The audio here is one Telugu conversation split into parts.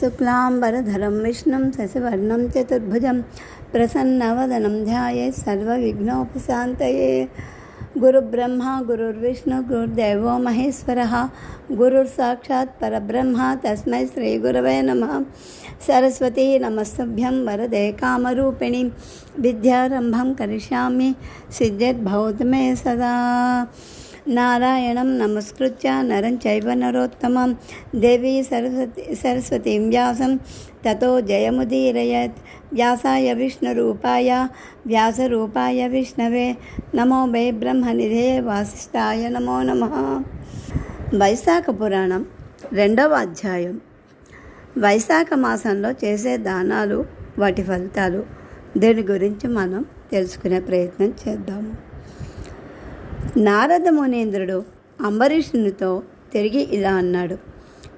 शुक्लाम्बरधरं विष्णुं शशिवर्णं चतुर्भुजं प्रसन्नवदनं ध्यायेत् सर्वविघ्नोपशान्तये। गुरुब्रह्मा, गुरुर्विष्णु, गुरुर्देवो महेश्वरः, गुरुर्साक्षात् परब्रह्म, तस्मै श्रीगुरवे नमः। सरस्वती नमस्तभ्यं वरदे कामरूपिणीं, विद्यारम्भं करिष्यामि सिद्ध्यद्भवतु मे सदा। నారాయణం నమస్కృత్య నరం చైవ నరోత్తమం దేవీ సరస్వతి సరస్వతీం వ్యాసం తతో జయముదీరయత్ వ్యాసాయ విష్ణురూపాయ వ్యాసరూపాయ విష్ణవే నమో వై బ్రహ్మనిధే వాసిష్ఠాయ నమో నమ వైశాఖ పురాణం రెండవ అధ్యాయం। వైశాఖ మాసంలో చేసే దానాలు వాటి ఫలితాలు దీని గురించి మనం తెలుసుకునే ప్రయత్నం చేద్దాము। నారద మునేంద్రుడు అంబరీషునితో తిరిగి ఇలా అన్నాడు.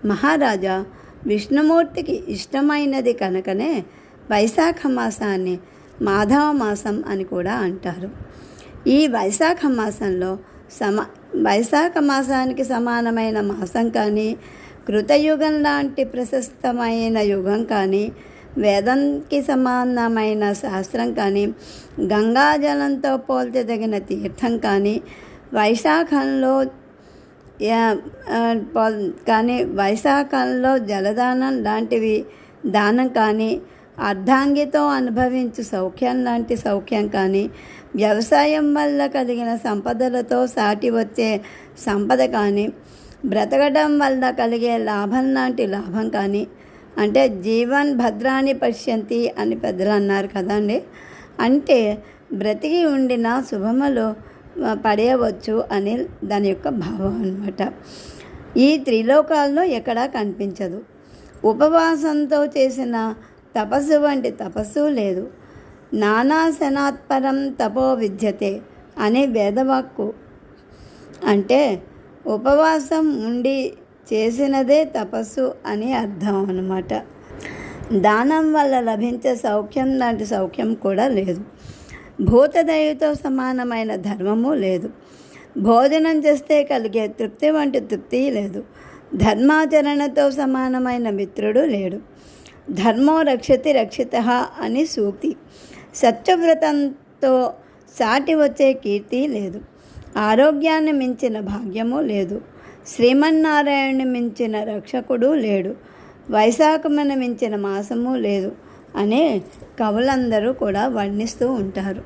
మహారాజా విష్ణుమూర్తికి ఇష్టమైనది కనుకనే వైశాఖ మాసాన్ని మాధవ మాసం అని కూడా అంటారు. ఈ వైశాఖ మాసంలో సమ వైశాఖ మాసానికి సమానమైన మాసం కానీ కృతయుగం లాంటి ప్రశస్తమైన యుగం కానీ వేదంకి సమానమైన శాస్త్రం కానీ గంగాజలంతో పోల్చదగిన తీర్థం కానీ వైశాఖంలో కానీ వైశాఖంలో జలదానం లాంటివి దానం కానీ అర్ధాంగితో అనుభవించు సౌఖ్యం లాంటి సౌఖ్యం కానీ వ్యవసాయం వల్ల కలిగిన సంపదలతో సాటి వచ్చే సంపద కానీ బ్రతకడం వల్ల కలిగే లాభం లాంటి లాభం కానీ అంటే జీవన్ భద్రాన్ని పశ్యంతి అని పెద్దలు అన్నారు కదండి. అంటే బ్రతికి ఉండిన శుభములు పడేయవచ్చు అని దాని యొక్క భావం అనమాట ఈ త్రిలోకాల్లో ఎక్కడా కనిపించదు. ఉపవాసంతో చేసిన తపస్సు వంటి తపస్సు లేదు. నానా శనాత్పరం తపో విద్యతే అనే వేదవాక్కు. అంటే ఉపవాసం ఉండి చేసినదే తపస్సు అని అర్థం అనమాట దానం వల్ల లభించే సౌఖ్యం లాంటి సౌఖ్యం కూడా లేదు. భూతదయతో సమానమైన ధర్మము లేదు. భోజనం చేస్తే కలిగే తృప్తి వంటి తృప్తి లేదు. ధర్మాచరణతో సమానమైన మిత్రుడు లేడు. ధర్మో రక్షతి రక్షిత అని సూక్తి. సత్యవ్రతంతో సాటి వచ్చే కీర్తి లేదు. ఆరోగ్యాన్ని మించిన భాగ్యము లేదు. శ్రీమన్నారాయణుని మించిన రక్షకుడు లేడు. వైశాఖమున మించిన మాసము లేదు అనే కవులందరూ కూడా వర్ణిస్తూ ఉంటారు.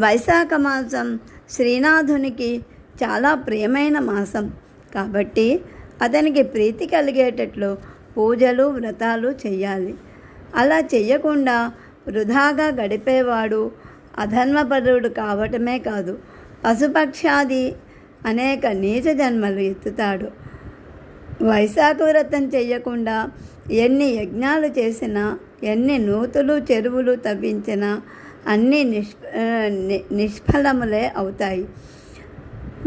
వైశాఖ మాసం శ్రీనాథునికి చాలా ప్రియమైన మాసం. కాబట్టి అతనికి ప్రీతి కలిగేటట్లు పూజలు వ్రతాలు చేయాలి అలా చేయకుండా వృధాగా గడిపేవాడు అధర్మపరుడు కావటమే కాదు. పశుపక్షాది అనేక నీచ జన్మలు ఎత్తుతాడు. వైశాఖ వ్రతం చెయ్యకుండా ఎన్ని యజ్ఞాలు చేసినా ఎన్ని నూతులు చెరువులు తవ్వించినా అన్నీ నిష్ నిష్ఫలములే అవుతాయి.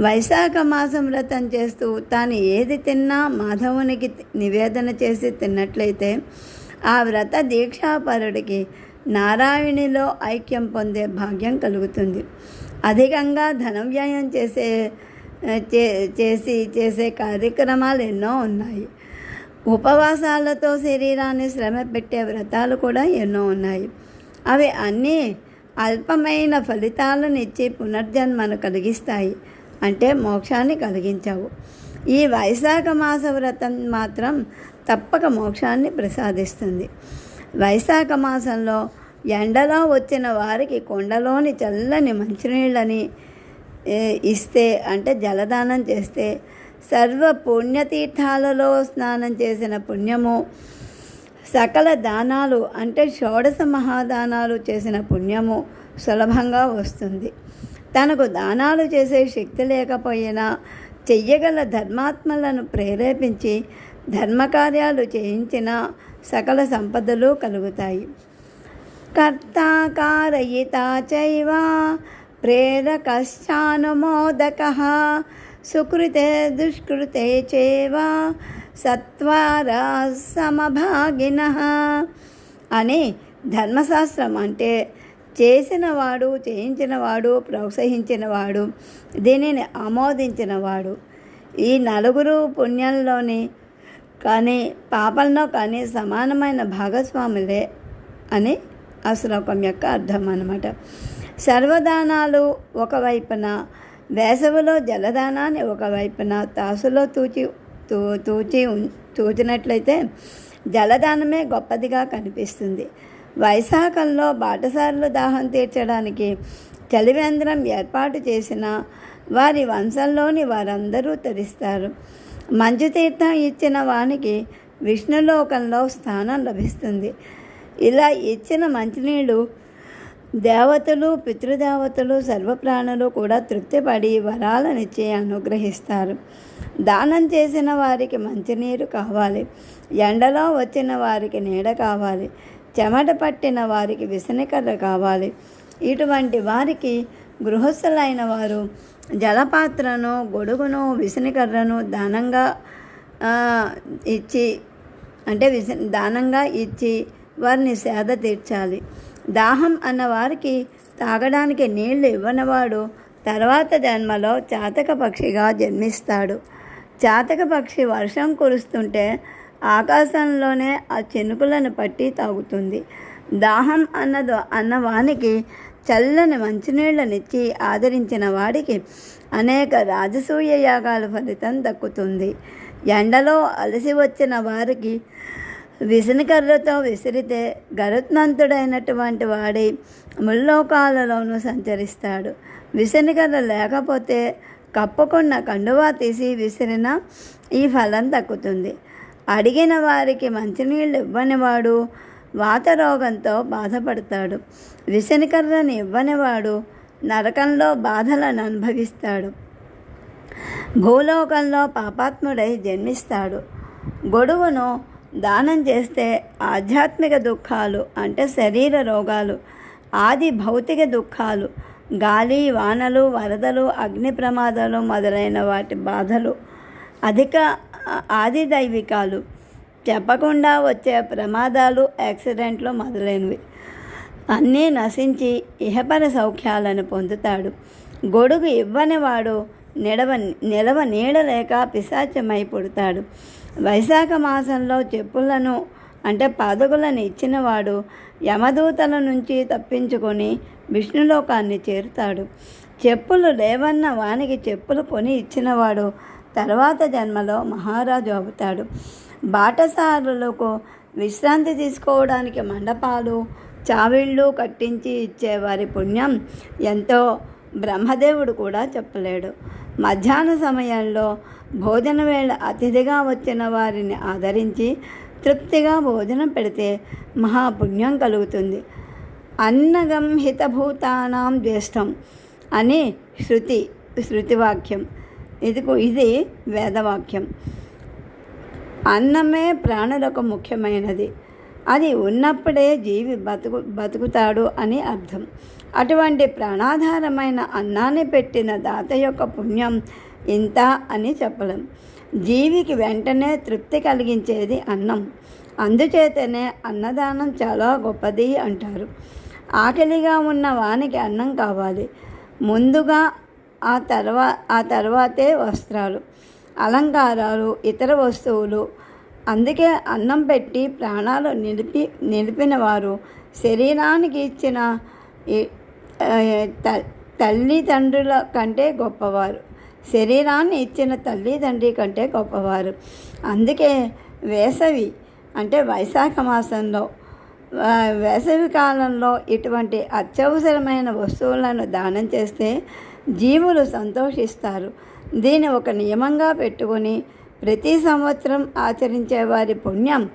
వైశాఖ మాసం వ్రతం చేస్తూ తాను ఏది తిన్నా మాధవునికి నివేదన చేసి తిన్నట్లయితే ఆ వ్రత దీక్షాపరుడికి నారాయణిలో ఐక్యం పొందే భాగ్యం కలుగుతుంది. అధికంగా ధనం వ్యయం చేసే చేసి చేసే కార్యక్రమాలు ఎన్నో ఉన్నాయి. ఉపవాసాలతో శరీరాన్ని శ్రమ పెట్టే వ్రతాలు కూడా ఎన్నో ఉన్నాయి. అవి అన్నీ అల్పమైన ఫలితాలను ఇచ్చి పునర్జన్మను కలిగిస్తాయి. అంటే మోక్షాన్ని కలిగించావు. ఈ వైశాఖ మాస వ్రతం మాత్రం తప్పక మోక్షాన్ని ప్రసాదిస్తుంది. వైశాఖ మాసంలో ఎండలో వచ్చిన వారికి కొండలోని చల్లని మంచినీళ్ళని ఇస్తే అంటే జలదానం చేస్తే సర్వ పుణ్యతీర్థాలలో స్నానం చేసిన పుణ్యము సకల దానాలు అంటే షోడశ మహాదానాలు చేసిన పుణ్యము సులభంగా వస్తుంది. తనకు దానాలు చేసే శక్తి లేకపోయినా చెయ్యగల ధర్మాత్మలను ప్రేరేపించి ధర్మకార్యాలు చేయించిన సకల సంపదలు కలుగుతాయి. కర్తాకారయిత చైవా ప్రేరకశ్చానుమోదక సుకృతే దుష్కృతే చేవ సత్వారా సమభాగిన అని ధర్మశాస్త్రం అంటే చేసినవాడు చేయించినవాడు ప్రోత్సహించినవాడు దీనిని ఆమోదించినవాడు. ఈ నలుగురు పుణ్యంలోని కానీ పాపంలో కానీ సమానమైన భాగస్వాములే అని ఆ శ్లోకం యొక్క అర్థం అన్నమాట. సర్వదానాలు ఒకవైపున వేసవిలో జలదానాన్ని ఒకవైపున తాసులో తూచి తూ తూచి తూచినట్లయితే జలదానమే గొప్పదిగా కనిపిస్తుంది. వైశాఖంలో బాటసారులు దాహం తీర్చడానికి చలివేంద్రం ఏర్పాటు చేసిన వారి వంశంలోని వారందరూ తరిస్తారు. మంచు తీర్థం ఇచ్చిన వానికి విష్ణులోకంలో స్థానం లభిస్తుంది. ఇలా ఇచ్చిన మంచినీళ్ళు దేవతలు పితృదేవతలు సర్వప్రాణులు కూడా తృప్తిపడి వరాలనిచ్చి అనుగ్రహిస్తారు. దానం చేసిన వారికి మంచినీరు కావాలి. ఎండలో వచ్చిన వారికి నీడ కావాలి. చెమట పట్టిన వారికి విసనకర్ర కావాలి. ఇటువంటి వారికి గృహస్థులైన వారు జలపాత్రను గొడుగును విసనకర్రను దానంగా ఇచ్చి అంటే విస దానంగా ఇచ్చి వారిని సేద తీర్చాలి. దాహం అన్న వారికి తాగడానికి నీళ్ళు ఇవ్వనివాడు తర్వాత జన్మలో చాతక పక్షిగా జన్మిస్తాడు. చాతక పక్షి వర్షం కురుస్తుంటే ఆకాశంలోనే ఆ చినుకులను పట్టి తాగుతుంది. దాహం అన్నది అన్నవానికి చల్లని మంచినీళ్ళనిచ్చి ఆదరించిన వాడికి అనేక రాజసూయ యాగాల ఫలితం దక్కుతుంది. ఎండలో అలసి వచ్చిన వారికి విసనకర్రతో విసిరితే గరుత్మంతుడైనటువంటి వాడి ముల్లోకాలలోనూ సంచరిస్తాడు. విసనకర్ర లేకపోతే కప్పుకున్న కండువా తీసి విసిరిన ఈ ఫలం తక్కుతుంది అడిగిన వారికి మంచినీళ్ళు ఇవ్వనివాడు వాతరోగంతో బాధపడతాడు. విసనకర్రని ఇవ్వనివాడు నరకంలో బాధలను అనుభవిస్తాడు. భూలోకంలో పాపాత్ముడై జన్మిస్తాడు. గొడుగును దానం చేస్తే ఆధ్యాత్మిక దుఃఖాలు అంటే శరీర రోగాలు ఆది భౌతిక దుఃఖాలు గాలి వానలు వరదలు అగ్ని ప్రమాదాలు మొదలైన వాటి బాధలు అధిక ఆది దైవికాలు చెప్పకుండా వచ్చే ప్రమాదాలు యాక్సిడెంట్లు మొదలైనవి. అన్నీ నశించి ఇహపర సౌఖ్యాలను పొందుతాడు. గొడుగు ఇవ్వనివాడు నిడవ నిలవ నీడలేక పిశాచమై పుడతాడు. వైశాఖ మాసంలో చెప్పులను అంటే పాదకులను ఇచ్చినవాడు యమదూతల నుంచి తప్పించుకొని విష్ణులోకాన్ని చేరుతాడు. చెప్పులు లేవన్న వానికి చెప్పులు కొని ఇచ్చినవాడు తర్వాత జన్మలో మహారాజు అవుతాడు. బాటసారులకు విశ్రాంతి తీసుకోవడానికి మండపాలు చావిళ్ళు కట్టించి ఇచ్చే వారి పుణ్యం ఎంతో బ్రహ్మదేవుడు కూడా చెప్పలేడు. మధ్యాహ్న సమయంలో భోజన వేళ అతిథిగా వచ్చిన వారిని ఆదరించి తృప్తిగా భోజనం పెడితే మహాపుణ్యం కలుగుతుంది. అన్నగం హితభూతానాం జ్యేష్టం అని శృతి శృతివాక్యం. ఇది ఇది వేదవాక్యం. అన్నమే ప్రాణులకు ముఖ్యమైనది. అది ఉన్నప్పుడే జీవి బతుకు బతుకుతాడు అని అర్థం. అటువంటి ప్రాణాధారమైన అన్నాన్ని పెట్టిన దాత యొక్క పుణ్యం ఇంత అని చెప్పలేం. జీవికి వెంటనే తృప్తి కలిగించేది అన్నం. అందుచేతనే అన్నదానం చాలా గొప్పది అంటారు. ఆకలిగా ఉన్న వానికి అన్నం కావాలి. ముందుగా ఆ తర్వా ఆ తర్వాతే వస్త్రాలు అలంకారాలు ఇతర వస్తువులు అందుకే అన్నం పెట్టి ప్రాణాలు నిలిపి నిలిపిన వారు శరీరానికి ఇచ్చిన తల్లిదండ్రుల కంటే గొప్పవారు. శరీరాన్ని ఇచ్చిన తల్లిదండ్రి కంటే గొప్పవారు. అందుకే వేసవి అంటే వైశాఖ మాసంలో వేసవి కాలంలో ఇటువంటి అత్యవసరమైన వస్తువులను దానం చేస్తే జీవులు సంతోషిస్తారు. దీన్ని ఒక నియమంగా పెట్టుకొని ప్రతి సంవత్సరం ఆచరించే వారి పుణ్యం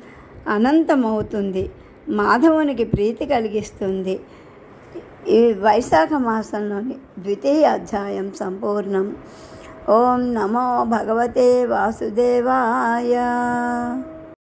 అనంతమవుతుంది. మాధవునికి ప్రీతి కలిగిస్తుంది. ఈ వైశాఖ మాసంలోని ద్వితీయ అధ్యాయం సంపూర్ణం. ఓం నమో భగవతే వాసుదేవాయ.